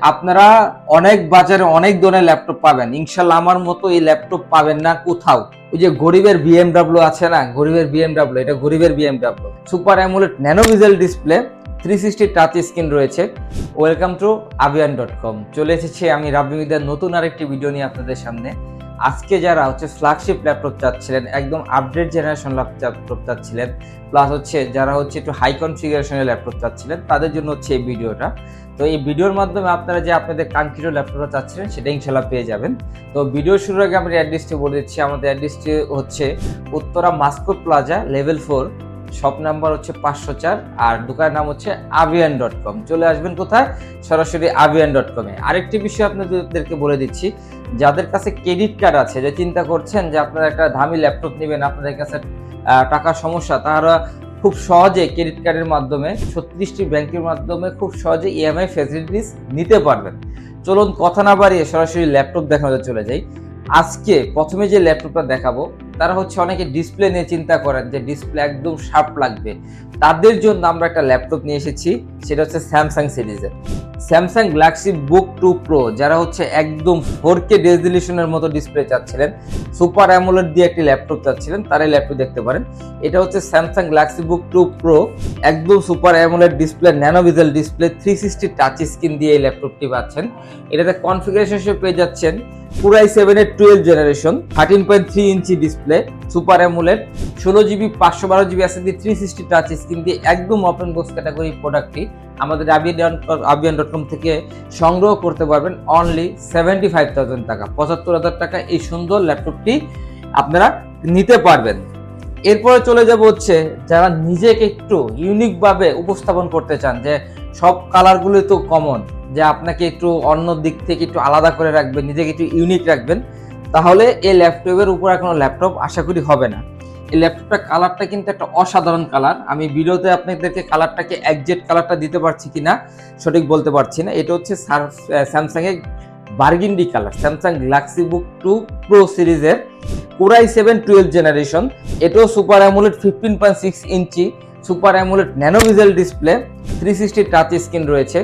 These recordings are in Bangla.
আপনারা অনেক বাজারে অনেক ধরনের ল্যাপটপ পাবেন। ইনশাল্লাহ আমার মতো এই ল্যাপটপ পাবেন না কোথাও। ওই যে গরিবের বিএমডাব্লিউ আছে না? গরিবের বিএমডাব্লিউ এটা গরিবের BMW super AMOLED nano visual display three sixty touch screen রয়েছে। ওয়েলকাম টু আবিয়ান ডট কম চলে এসেছি আমি রাব্বিমিদার নতুন আরেকটি ভিডিও নিয়ে আপনাদের সামনে। আজকে যারা হচ্ছে ফ্ল্যাগশিপ ল্যাপটপ চাচ্ছিলেন, একদম আপডেট জেনারেশন ল্যাপটপ চাচ্ছিলেন প্লাস হচ্ছে যারা হচ্ছে একটু হাই কনফিগারেশনের ল্যাপটপ চাচ্ছিলেন, তাদের জন্য হচ্ছে এই ভিডিওটা। তো এই ভিডিওর মাধ্যমে আপনারা যে আপনাদের কাঙ্ক্ষিত ল্যাপটপটা চাচ্ছিলেন, সেটা ইনশাল্লাহ পেয়ে যাবেন। তো ভিডিও শুরুর আগে আমি অ্যাড্রেসটি বলে দিচ্ছি। আমাদের অ্যাড্রেসটি হচ্ছে Uttara Mascot plaza level four shop number হচ্ছে পাঁচশো চার, আর দোকানের নাম হচ্ছে আভিয়ান ডট কম। চলে আসবেন কোথায়? সরাসরি আভিয়ান ডট কমে। আরেকটি বিষয় আপনাদেরকে বলে দিচ্ছি, যাদের কাছে ক্রেডিট কার্ড আছে, যে চিন্তা করছেন যে আপনারা একটা দামি ল্যাপটপ নেবেন, আপনাদের কাছে টাকার সমস্যা তারা খুব সহজে ক্রেডিট কার্ডের মাধ্যমে, ছত্রিশটি ব্যাংকের মাধ্যমে খুব সহজে ইএমআই ফ্যাসিলিটিস নিতে পারবেন। চলুন কথা না বাড়িয়ে সরাসরি ল্যাপটপ দেখানোতে চলে যাই। আজকে প্রথমে যে ল্যাপটপটা দেখাবো তারা হচ্ছে অনেকে ডিসপ্লে নিয়ে চিন্তা করেন যে ডিসপ্লে একদম শার্প লাগবে। তাদের জন্য আমরা একটা ল্যাপটপ নিয়ে এসেছি, সেটা হচ্ছে স্যামসাং সিরিজের Samsung Galaxy Book two Pro যারা হচ্ছে একদম ফোর কে রেজলিউশনের মতো ডিসপ্লে চাচ্ছিলেন সুপার অ্যামোলেড দিয়ে একটি ল্যাপটপ চাচ্ছিলেন, তারাই ল্যাপটপ দেখতে পারেন। এটা হচ্ছে Samsung Galaxy Book two Pro একদম super AMOLED display nano visual display three sixty touch screen দিয়ে এই ল্যাপটপটি পাচ্ছেন। এটাতে কনফিগারেশন হিসেবে পেয়ে যাচ্ছেন পুরাই সেভেনের twelve generation thirteen point three inch display super AMOLED ষোলো জিবি পাঁচশো বারো GB SSD three sixty touch screen দিয়ে একদম ওপেন বক্স ক্যাটাগরি প্রোডাক্টটি আমাদের আবিয়ান ডট কম থেকে সংগ্রহ করতে পারবেন অনলি সেভেন্টি ফাইভ থাউজেন্ড টাকা। পঁচাত্তর হাজার টাকা এই সুন্দর ল্যাপটপটি আপনারা নিতে পারবেন। এরপরে চলে যাব হচ্ছে যারা নিজেকে একটু ইউনিকভাবে উপস্থাপন করতে চান, যে সব কালারগুলো তো কমন যে আপনাকে একটু অন্য দিক থেকে একটু আলাদা করে রাখবেন, নিজেকে একটু ইউনিক রাখবেন, তাহলে এই ল্যাপটপের উপর কোনো ল্যাপটপ আশা করি হবে না। এই ল্যাপটপটা কালারটা কিন্তু একটা অসাধারণ কালার আমি ভিডিওতে আপনাদেরকে কালারটাকে একজেক্ট কালারটা দিতে পারছি কিনা সঠিক বলতে পারছি না। এটা হচ্ছে স্যামসাং এর burgundy colour Samsung Galaxy Book two Pro সিরিজের core i seven twelve generation এটাও super AMOLED fifteen point six inch super AMOLED nano visual display three sixty touch screen রয়েছে।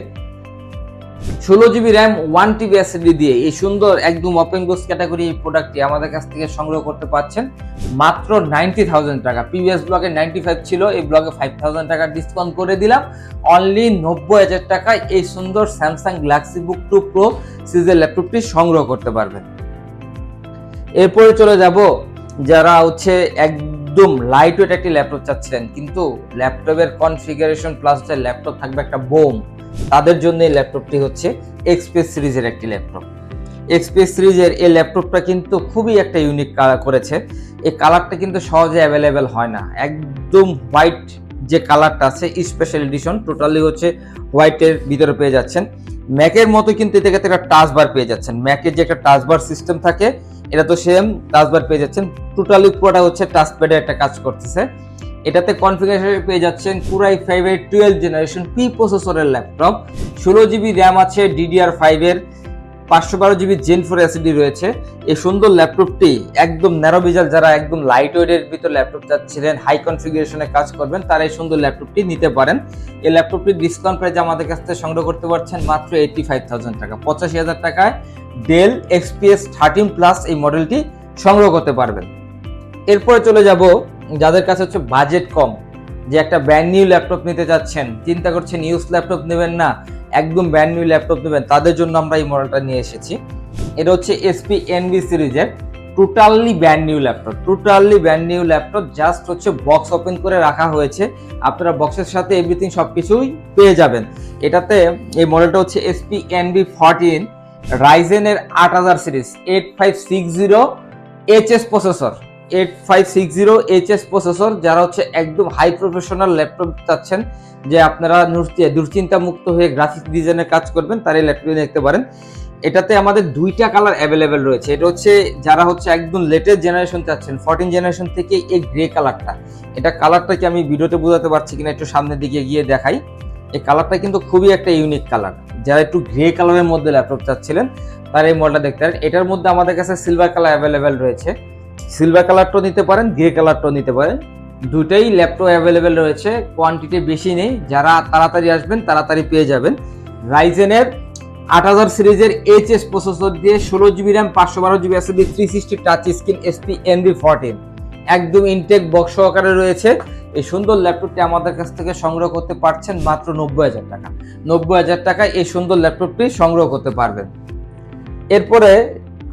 ষোলো GB RAM one TB SSD দিয়ে এই সুন্দর একদম ওপেন গোস ক্যাটাগরি এই প্রোডাক্টটি আমাদের কাছ থেকে সংগ্রহ করতে পারছেন মাত্র নাইনটি থাউজেন্ড টাকা। প্রিভিয়াস ব্লগে নাইনটি ফাইভ ছিল, এই ব্লগে ফাইভ থাউজেন্ড টাকা ডিসকাউন্ট করে দিলাম। অনলি নব্বই হাজার টাকায় এই সুন্দর Samsung Galaxy Book two Pro সিরিজের ল্যাপটপটি সংগ্রহ করতে পারবেন। এরপরে চলে যাব, যারা হচ্ছে একদম লাইট ওয়েট একটি ল্যাপটপ চাচ্ছিলেন, কিন্তু ল্যাপটপের কনফিগারেশন প্লাস ল্যাপটপ থাকবে একটা বোম। তাদের জন্য এই ল্যাপটপটি হচ্ছে এক্সপ্রেস সিরিজের একটি ল্যাপটপ। এক্সপ্রেস সিরিজের এই ল্যাপটপটা কিন্তু খুবই একটা ইউনিক কালার করেছে। এই কালারটা কিন্তু সহজে অ্যাভেলেবেল হয় না। একদম হোয়াইট যে কালারটা আছে স্পেশাল এডিশন টোটালি হচ্ছে হোয়াইটের ভিতরে পেয়ে যাচ্ছেন। ম্যাকের মতো কিন্তু এতে একটা টাচ বার পেয়ে যাচ্ছেন। ম্যাকের যে একটা টাচ বার সিস্টেম থাকে, এটা তো সেম টাচ বার পেয়ে যাচ্ছেন। টোটালি পুরোটা হচ্ছে টাচ প্যাডে একটা কাজ করতেছে। এটাতে কনফিগারেশন পেয়ে যাচ্ছেন পুরাই ফাইভ এর টুয়েলভ জেনারেশন পি প্রসেসরের ল্যাপটপ ষোলো জিবি র্যাম আছে ডিডিআর ফাইভের পাঁচশো বারো জিবি জেন ফোর এসিডি রয়েছে। এই সুন্দর ল্যাপটপটি একদম ন্যারো ভিজাল যারা একদম লাইট ওয়েটের ভিতর ল্যাপটপ চাচ্ছিলেন হাই কনফিগারেশনে কাজ করবেন, তারা এই সুন্দর ল্যাপটপটি নিতে পারেন। এই ল্যাপটপটি ডিসকাউন্ট প্রাইজে আমাদের কাছ থেকে সংগ্রহ করতে পারছেন মাত্র এইটটি ফাইভ থাউজেন্ড টাকা, পঁচাশি হাজার টাকায়। ডেল এক্সপিএস থার্টিন প্লাস এই মডেলটি সংগ্রহ করতে পারবেন। এরপরে চলে যাব যাদের কাছে হচ্ছে বাজেট কম, যে একটা ব্র্যান্ড নিউ ল্যাপটপ নিতে চাচ্ছেন, চিন্তা করছেন ইউজ ল্যাপটপ নেবেন না, একদম ব্র্যান্ড নিউ ল্যাপটপ নেবেন, তাদের জন্য আমরা এই মডেলটা নিয়ে এসেছি। এটা হচ্ছে এসপি এনবি সিরিজের totally brand new laptop totally brand new laptop just হচ্ছে বক্স ওপেন করে রাখা হয়েছে। আপনারা বক্সের সাথে এভরিথিং সব কিছুই পেয়ে যাবেন। এটাতে এই মডেলটা হচ্ছে এসপি এনবি ফরটিন রাইজেনের আট হাজার series eight five six zero HS processor eight five six zero HS processor যারা হচ্ছে একদম হাই প্রফেশনাল ল্যাপটপ চাচ্ছেন, যে আপনারা নুর- দুশ্চিন্তা মুক্ত হয়ে গ্রাফিক ডিজাইনের কাজ করবেন তার এই ল্যাপটপে দেখতে পারেন। এটাতে আমাদের দুইটা কালার অ্যাভেলেবেল রয়েছে। এটা হচ্ছে যারা হচ্ছে একদম লেটেস্ট জেনারেশন চাচ্ছেন ফোরটিন জেনারেশন থেকে এই গ্রে কালারটা এটা কালারটা কি আমি ভিডিওতে বোঝাতে পারছি কিনা একটু সামনের দিকে গিয়ে দেখাই। এই কালারটা কিন্তু খুবই একটা ইউনিক কালার যারা একটু গ্রে কালারের মধ্যে ল্যাপটপ চাচ্ছিলেন, তারা এই মডেলটা দেখতে পারেন। এটার মধ্যে আমাদের কাছে সিলভার কালার অ্যাভেলেবেল রয়েছে। সিলভার কালারটাও নিতে পারেন গ্রে কালারটাও নিতে পারেন। দুটাই ল্যাপটপ অ্যাভেলেবেল রয়েছে কোয়ান্টিটি বেশি নেই। যারা তাড়াতাড়ি আসবেন, তাড়াতাড়ি পেয়ে যাবেন। রাইজেনের আট হাজার সিরিজের এইচ এস প্রসেসর দিয়ে ষোলো জিবি র্যাম পাঁচশো বারো GB SSD three sixty touch screen SP NB fourteen একদম ইনটেক বক্স সহকারে রয়েছে। এই সুন্দর ল্যাপটপটি আমাদের কাছ থেকে সংগ্রহ করতে পারছেন মাত্র নব্বই হাজার টাকা। নব্বই হাজার টাকায় এই সুন্দর ল্যাপটপটি সংগ্রহ করতে পারবেন। এরপরে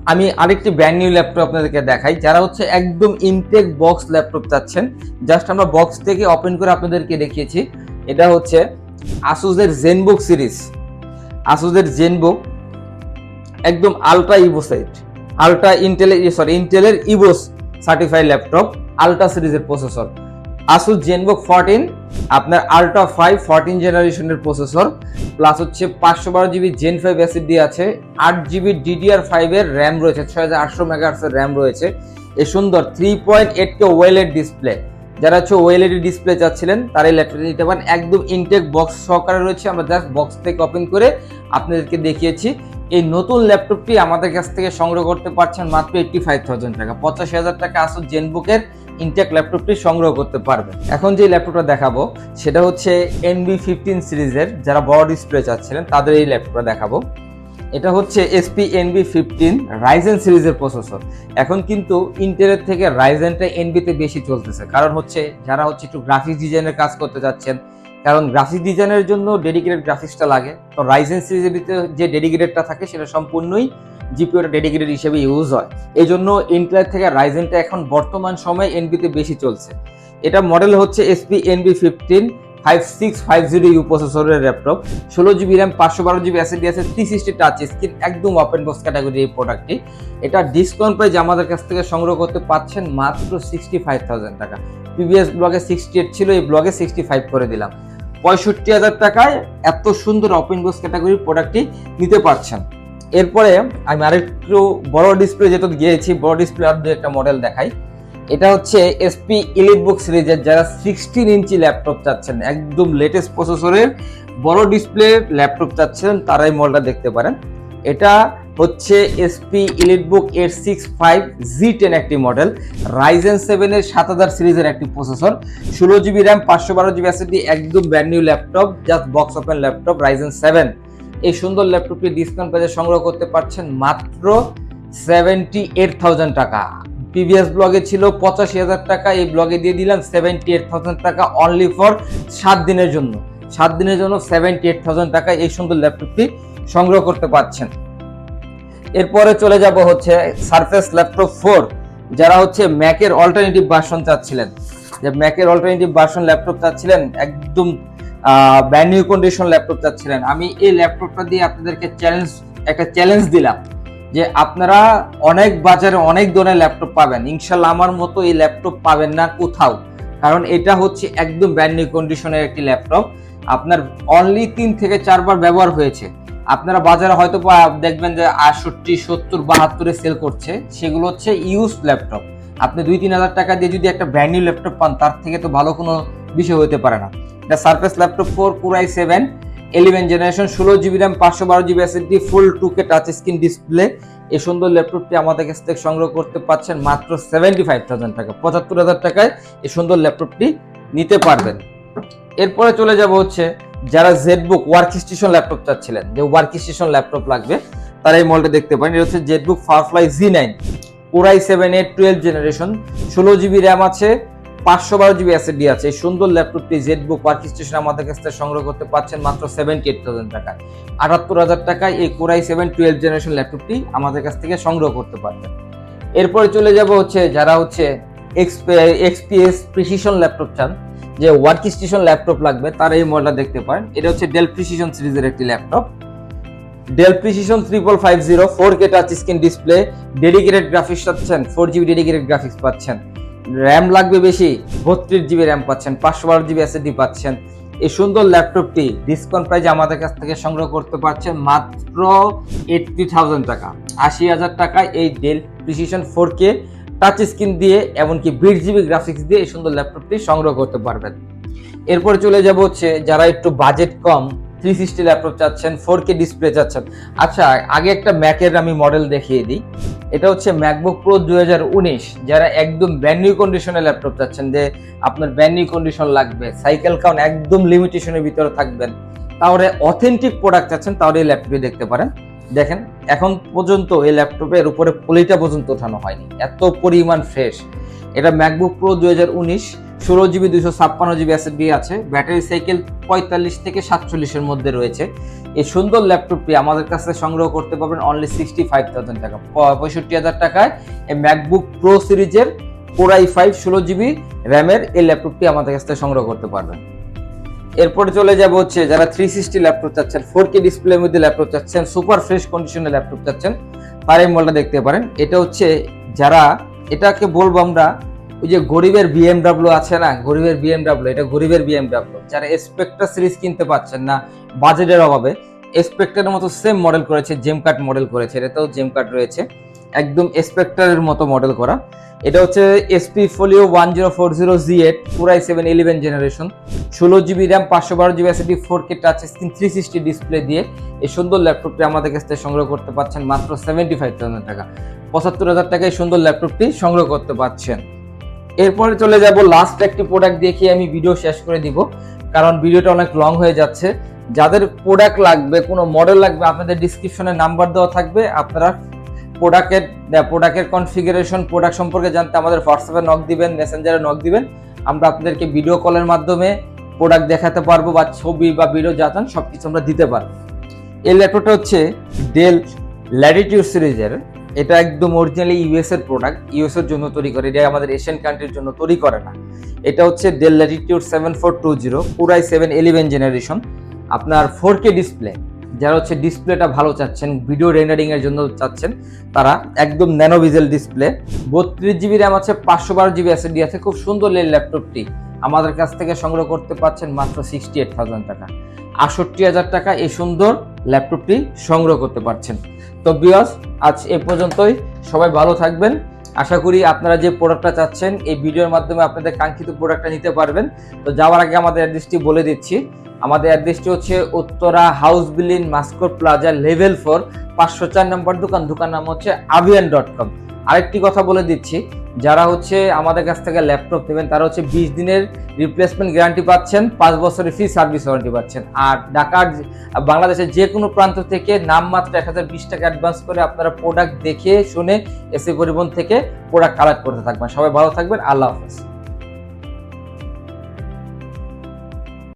আমি আরেকটি ব্র্যান্ড নিউ ল্যাপটপ আপনাদেরকে দেখাই, যারা হচ্ছে একদম ইনটেক বক্স ল্যাপটপ চাচ্ছেন জাস্ট আমরা বক্স থেকে ওপেন করে আপনাদেরকে দেখিয়েছি। এটা হচ্ছে আসুসের জেনবুক সিরিজ আসুসের জেনবুক একদম আলট্রা ইভোসাইট আলট্রা ইন্টেলের সরি ইন্টেলের ইভোস সার্টিফাইড ল্যাপটপ আলট্রা সিরিজের প্রসেসর আসুস জেনবুক ফোরটিন আপনার আলট্রা ফাইভ ফোরটিন জেনারেশনের প্রসেসর প্লাস হচ্ছে পাঁচশো বারো জিবি জেন ফাইভ অ্যাসিড দিয়ে আছে, আট জিবি ডিডিআর ফাইভের র্যাম রয়েছে, ছয় হাজার আটশো মেগাহার্সের র্যাম রয়েছে। এ সুন্দর থ্রি পয়েন্ট এইট কে ওয়েলের ডিসপ্লে যারা হচ্ছে ওয়েলেডি ডিসপ্লে চাচ্ছিলেন তারা এই ল্যাপটপটি নিতে পারেন। একদম ইনটেক বক্স সহকারে রয়েছে, আমরা জাস্ট বক্স থেকে ওপেন করে আপনাদেরকে দেখিয়েছি। এই নতুন ল্যাপটপটি আমাদের কাছ থেকে সংগ্রহ করতে পারছেন মাত্র এইটটি ফাইভ থাউজেন্ড টাকা, পঁচাশি হাজার টাকা আসুন জেনবুকের ইনটেক ল্যাপটপটি সংগ্রহ করতে পারবেন। এখন যে ল্যাপটপটা দেখাবো, সেটা হচ্ছে এনবি ফিফটিন সিরিজের, যারা বড় ডিসপ্লে চাচ্ছিলেন, তাদের এই ল্যাপটপটা দেখাবো। এটা হচ্ছে এসপি এনবি ফিফটিন রাইজেন সিরিজের প্রসেসর এখন কিন্তু ইন্টেলের থেকে রাইজেনটা এনবিতে বেশি চলতেছে। কারণ হচ্ছে, যারা হচ্ছে একটু গ্রাফিক্স ডিজাইনের কাজ করতে যাচ্ছেন কারণ গ্রাফিক্স ডিজাইনের জন্য ডেডিকেটেড গ্রাফিক্সটা লাগে। তো রাইজেন সিরিজের ভিতরে যে ডেডিকেটেডটা থাকে, সেটা সম্পূর্ণই জিপিওটা ডেডিকেটেড হিসেবে ইউজ হয়। এই জন্য ইন্টেলের থেকে রাইজেনটা এখন বর্তমান সময়ে এনবিতে বেশি চলছে। এটা মডেল হচ্ছে SP NB fifteen five six five zero U প্রসেসরের ল্যাপটপ ষোলো জিবি র্যাম পাঁচশো বারো জিবি অ্যাসিডি আছে থ্রি সিক্সটি টাচ স্ক্রিন একদম ওপেন বক্স ক্যাটাগরি এই প্রোডাক্টটি এটা ডিসকাউন্ট প্রাইস আমাদের কাছ থেকে সংগ্রহ করতে পাচ্ছেন মাত্র সিক্সটি ফাইভ থাউজেন্ড টাকা। প্রিভিয়াস ব্লগে সিক্সটি এইট ছিল, এই ব্লগে সিক্সটি ফাইভ করে দিলাম। পঁয়ষট্টি হাজার টাকায় এত সুন্দর ওপেন বক্স ক্যাটাগরির প্রোডাক্টটি নিতে পারছেন। এরপরে আমি আরেকটু বড় ডিসপ্লে যেটা গিয়েছি বড় ডিসপ্লে আর একটা মডেল দেখাই। এটা হচ্ছে এসপি ইলিটবুক সিরিজের যারা সিক্সটিন ইঞ্চি ল্যাপটপ চাচ্ছেন, একদম লেটেস্ট প্রসেসরের বড় ডিসপ্লে ল্যাপটপ চাচ্ছেন তারা এই মডেলটা দেখতে পারেন। এটা হচ্ছে SP EliteBook eight six five G ten একটি মডেল রাইজেন সেভেনের সাত হাজার সিরিজের একটি প্রসেসর ষোলো জিবি র্যাম পাঁচশো বারো জিবি একদম brand new laptop just box open laptop Ryzen seven এই সুন্দর ল্যাপটপটি ডিসকাউন্ট প্রাইসে সংগ্রহ করতে পারছেন মাত্র সেভেন্টি এইট টাকা। প্রিভিয়াস ব্লগে ছিল পঁচাশি হাজার টাকা, এই ব্লগে দিয়ে দিলাম সেভেন্টি এইট থাউজেন্ড টাকা অনলি ফর সাত দিনের জন্য। সাত দিনের জন্য সেভেন্টি এইট থাউজেন্ড টাকা এই সুন্দর ল্যাপটপটি সংগ্রহ করতে পারছেন। এরপরে চলে যাব হচ্ছে সারফেস ল্যাপটপ ফোর যারা হচ্ছে ম্যাকের অল্টারনেটিভ ভার্সন চাচ্ছিলেন। যে ম্যাকের অল্টারনেটিভ ভার্সন ল্যাপটপ চাচ্ছিলেন, একদম ব্র্যান্ড নিউ কন্ডিশন ল্যাপটপ চাচ্ছিলেন। আমি এই ল্যাপটপটা দিয়ে আপনাদেরকে চ্যালেঞ্জ একটা চ্যালেঞ্জ দিলাম যে আপনারা অনেক বাজারে অনেক ধরনের ল্যাপটপ পাবেন। ইনশাল্লাহ আমার মতো এই ল্যাপটপ পাবেন না কোথাও। কারণ এটা হচ্ছে একদম ব্র্যান্ড নিউ কন্ডিশনের একটি ল্যাপটপ আপনার অনলি তিন থেকে চারবার ব্যবহার হয়েছে। আপনারা বাজারে হয়তো দেখবেন যে আটষট্টি, সত্তর, বাহাত্তরে সেল করছে। সেগুলো হচ্ছে ইউজ ল্যাপটপ আপনি দুই, তিন হাজার টাকা দিয়ে যদি একটা ব্র্যান্ড নিউ ল্যাপটপ পান, তার থেকে তো ভালো কোনো বিষয় হতে পারে না। এটা Surface Laptop four core i seven eleven generation ষোলো জিবি র্যাম পাঁচশো বারো GB SSD full two K touch screen display এই সুন্দর ল্যাপটপটি আমাদের কাছ থেকে সংগ্রহ করতে পারছেন মাত্র সেভেন্টি ফাইভ থাউজেন্ড টাকা, পঁচাত্তর হাজার টাকায় এই সুন্দর ল্যাপটপটি নিতে পারবেন। এরপরে চলে যাব হচ্ছে যারা জেটবুক ওয়ার্ক স্টেশন ল্যাপটপ চাচ্ছিলেন, যে ওয়ার্ক স্টেশন ল্যাপটপ লাগবে, তারা এই মডেলটা দেখতে পারেন। এটা হচ্ছে ZBook Firefly G nine core i seven eight twelve generation ষোলো জিবি র্যাম আছে পাঁচশো বারো জিবি এসএসডি আছে। এই সুন্দর ল্যাপটপটি জেড বুক ওয়ার্ক স্টেশন আমাদের কাছ থেকে সংগ্রহ করতে পারছেন মাত্র সেভেন্টি এইট থাউজেন্ড টাকায় আটাত্তর হাজার টাকায় এই কোরাই সেভেন টুয়েলভ জেনারেশন ল্যাপটপটি আমাদের কাছ থেকে সংগ্রহ করতে পারবেন। এরপরে চলে যাব হচ্ছে যারা হচ্ছে এক্সপিএস প্রিসিশন ল্যাপটপ চান, যে ওয়ার্ক স্টেশন ল্যাপটপ লাগবে, তারা এই মডেলটা দেখতে পারেন। এটা হচ্ছে ডেল প্রিসিশন সিরিজের একটি laptop. Dell precision triple five zero four K touch screen display dedicated graphics পাচ্ছেন ফোর জিবি ডেডিকেটেড গ্রাফিক্স পাচ্ছেন। র্যাম লাগবে বেশি, বত্রিশ জিবি র্যাম পাচ্ছেন, পাঁচশো বারো জিবি এসএসডি পাচ্ছেন। এই সুন্দর ল্যাপটপটি ডিসকাউন্ট প্রাইজে আমাদের কাছ থেকে সংগ্রহ করতে পারছেন মাত্র এইটটি থাউজেন্ড টাকা। আশি হাজার টাকায় এই Dell precision four K touch screen দিয়ে, এমনকি বিশ জিবি গ্রাফিক্স দিয়ে এই সুন্দর ল্যাপটপটি সংগ্রহ করতে পারবেন। এরপর চলে যাব হচ্ছে যারা একটু বাজেট কম থ্রি সিক্সটি ল্যাপটপ চাচ্ছেন ফোর কে ডিসপ্লে চাচ্ছেন। আচ্ছা আগে একটা ম্যাকের আমি মডেল দেখিয়ে দিই। এটা হচ্ছে ম্যাকবুক প্রো দুই হাজার উনিশ, যারা একদম ব্র্যান্ড নিউ কন্ডিশনের ল্যাপটপ চাচ্ছেন যে আপনার ব্র্যান্ড নিউ কন্ডিশন লাগবে সাইকেল কাউন্ট একদম লিমিটেশনের ভিতরে থাকবেন। তাহলে অথেন্টিক প্রোডাক্ট চাচ্ছেন, তাহলে এই ল্যাপটপে দেখতে পারেন। দেখেন, এখন পর্যন্ত এই ল্যাপটপের উপরে পলিটা পর্যন্ত ওঠানো হয়নি। এত পরিমাণ ফ্রেশ এটা ম্যাকবুক প্রো উনিশ ষোলো জিবি দুশো ছাপ্পান্ন জিবি এসএসডি আছে। ব্যাটারি সাইকেল পঁয়তাল্লিশ থেকে সাতচল্লিশের মধ্যে রয়েছে। এই সুন্দর ল্যাপটপটি আমাদের কাছে সংগ্রহ করতে পারবেন অনলি সিক্সটি ফাইভ থাউজেন্ড টাকা পঁয়ষট্টি হাজার টাকায় এই ম্যাকবুক প্রো সিরিজের কোরাই ফাইভ ষোলো জিবি র্যামের এই ল্যাপটপটি আমাদের কাছ থেকে সংগ্রহ করতে পারবেন। এরপরে চলে যাব হচ্ছে যারা থ্রি সিক্সটি ল্যাপটপ চাচ্ছেন ফোর কে ডিসপ্লের মধ্যে ল্যাপটপ চাচ্ছেন সুপার ফ্রেশ কন্ডিশনের ল্যাপটপ চাচ্ছেন তার এই মডেলটা দেখতে পারেন। এটা হচ্ছে যারা, এটাকে বলব আমরা ওই যে গরিবের বিএমডাব্লিউ আছে না? গরিবের বিএমডাব্লিউ এটা গরিবের বিএমডাব্লিউ যারা স্পেক্ট্রা সিরিজ কিনতে পারছেন না বাজেটের অভাবে স্পেক্ট্রার মতো সেম মডেল করেছে জেম কাট মডেল করেছে, এটাতেও জেম কাট রয়েছে, একদম স্পেক্ট্রারের মতো মডেল করা। এটা হচ্ছে HP folio one zero four zero G eight core i seven eleven generation ষোলো জিবি র্যাম পাঁচশো বারো GB SSD four K touch screen three sixty display দিয়ে এই সুন্দর ল্যাপটপটি আমাদের কাছ থেকে সংগ্রহ করতে পারছেন মাত্র সেভেন্টি ফাইভ থাউজেন্ড টাকা। পঁচাত্তর হাজার টাকায় সুন্দর ল্যাপটপটি সংগ্রহ করতে পারছেন এরপরে চলে যাব লাস্ট একটি প্রোডাক্ট দেখিয়ে আমি ভিডিও শেষ করে দিব, কারণ ভিডিওটা অনেক লং হয়ে যাচ্ছে। যাদের প্রোডাক্ট লাগবে, কোনো মডেল লাগবে, আপনাদের ডিসক্রিপশনে নাম্বার দেওয়া থাকবে, আপনারা প্রোডাক্টের প্রোডাক্টের কনফিগারেশন প্রোডাক্ট সম্পর্কে জানতে আমাদের হোয়াটসঅ্যাপে নক দিবেন মেসেঞ্জারে নক দিবেন। আমরা আপনাদেরকে ভিডিও কলের মাধ্যমে প্রোডাক্ট দেখাতে পারব বা ছবি বা ভিডিও যা চান সব কিছু আমরা দিতে পারব। এই ল্যাপটপটা হচ্ছে ডেল ল্যাটিটিউড সিরিজের। এটা একদম অরিজিনালি ইউএস এর প্রোডাক্ট ইউএস এর জন্য তৈরি করে, এটা আমাদের এশিয়ান কান্ট্রির জন্য তৈরি করে না। এটা হচ্ছে Dell latitude seven four two zero core i seven eleven generation আপনার ফোর কে ডিসপ্লে যারা হচ্ছে ডিসপ্লেটা ভালো চাচ্ছেন ভিডিও রেন্ডারিং এর জন্য চাচ্ছেন, তারা একদম ন্যানো ভিজেল ডিসপ্লে বত্রিশ জিবি র্যাম আছে, পাঁচশো বারো জিবি এসএসডি আছে, খুব সুন্দর এই ল্যাপটপটি আমাদের কাছ থেকে সংগ্রহ করতে পারছেন মাত্র সিক্সটি এইট থাউজেন্ড টাকা। আটষট্টি হাজার টাকা এই সুন্দর ল্যাপটপটি সংগ্রহ করতে পারছেন। তো বিয়স আজ এ পর্যন্তই। সবাই ভালো থাকবেন। আশা করি আপনারা যে প্রোডাক্টটা চাচ্ছেন, এই ভিডিওর মাধ্যমে আপনাদের কাঙ্ক্ষিত প্রোডাক্টটা নিতে পারবেন। তো যাওয়ার আগে আমাদের অ্যাড্রেসটি বলে দিচ্ছি। আমাদের অ্যাড্রেসটি হচ্ছে Uttara house building Mascot plaza level four পাঁচশো চার নম্বর দোকান। দোকান নাম হচ্ছে আভিয়ান ডট কম আরেকটি কথা বলে দিচ্ছি, যারা হচ্ছে আমাদের কাছ থেকে ল্যাপটপ নেবেন, তারা হচ্ছে বিশ দিনের রিপ্লেসমেন্ট গ্যারান্টি পাচ্ছেন, পাঁচ বছরের ফ্রি সার্ভিস ওয়ারেন্টি পাচ্ছেন। আর ঢাকার বাংলাদেশের যে কোনো প্রান্ত থেকে নামমাত্র এক হাজার বিশ টাকা অ্যাডভান্স করে আপনারা প্রোডাক্ট দেখে, শুনে এসি পরিবহন থেকে প্রোডাক্ট কালেক্ট করতে থাকবেন। সবাই ভালো থাকবেন, আল্লাহ হাফেজ।